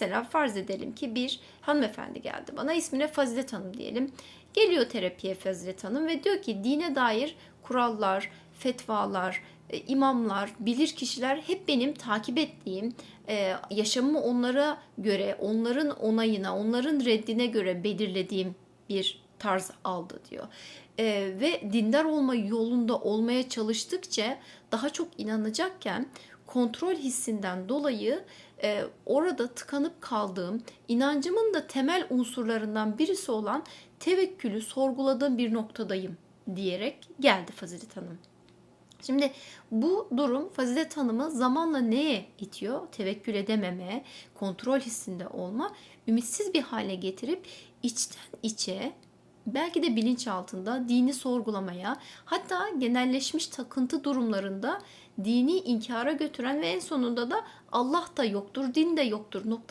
Mesela farz edelim ki bir hanımefendi geldi bana ismine Fazilet Hanım diyelim. Geliyor terapiye Fazilet Hanım ve diyor ki dine dair kurallar, fetvalar, e, imamlar, bilir kişiler hep benim takip ettiğim, e, yaşamımı onlara göre, onların onayına, onların reddine göre belirlediğim bir tarz aldı diyor. E, ve dindar olma yolunda olmaya çalıştıkça daha çok inanacakken kontrol hissinden dolayı e, orada tıkanıp kaldığım, inancımın da temel unsurlarından birisi olan tevekkülü sorguladığım bir noktadayım diyerek geldi Fazilet Hanım. Şimdi bu durum Fazilet Hanım'ı zamanla neye itiyor? Tevekkül edememe, kontrol hissinde olma, ümitsiz bir hale getirip içten içe belki de bilinç altında dini sorgulamaya, hatta genelleşmiş takıntı durumlarında dini inkara götüren ve en sonunda da Allah da yoktur, din de yoktur noktasına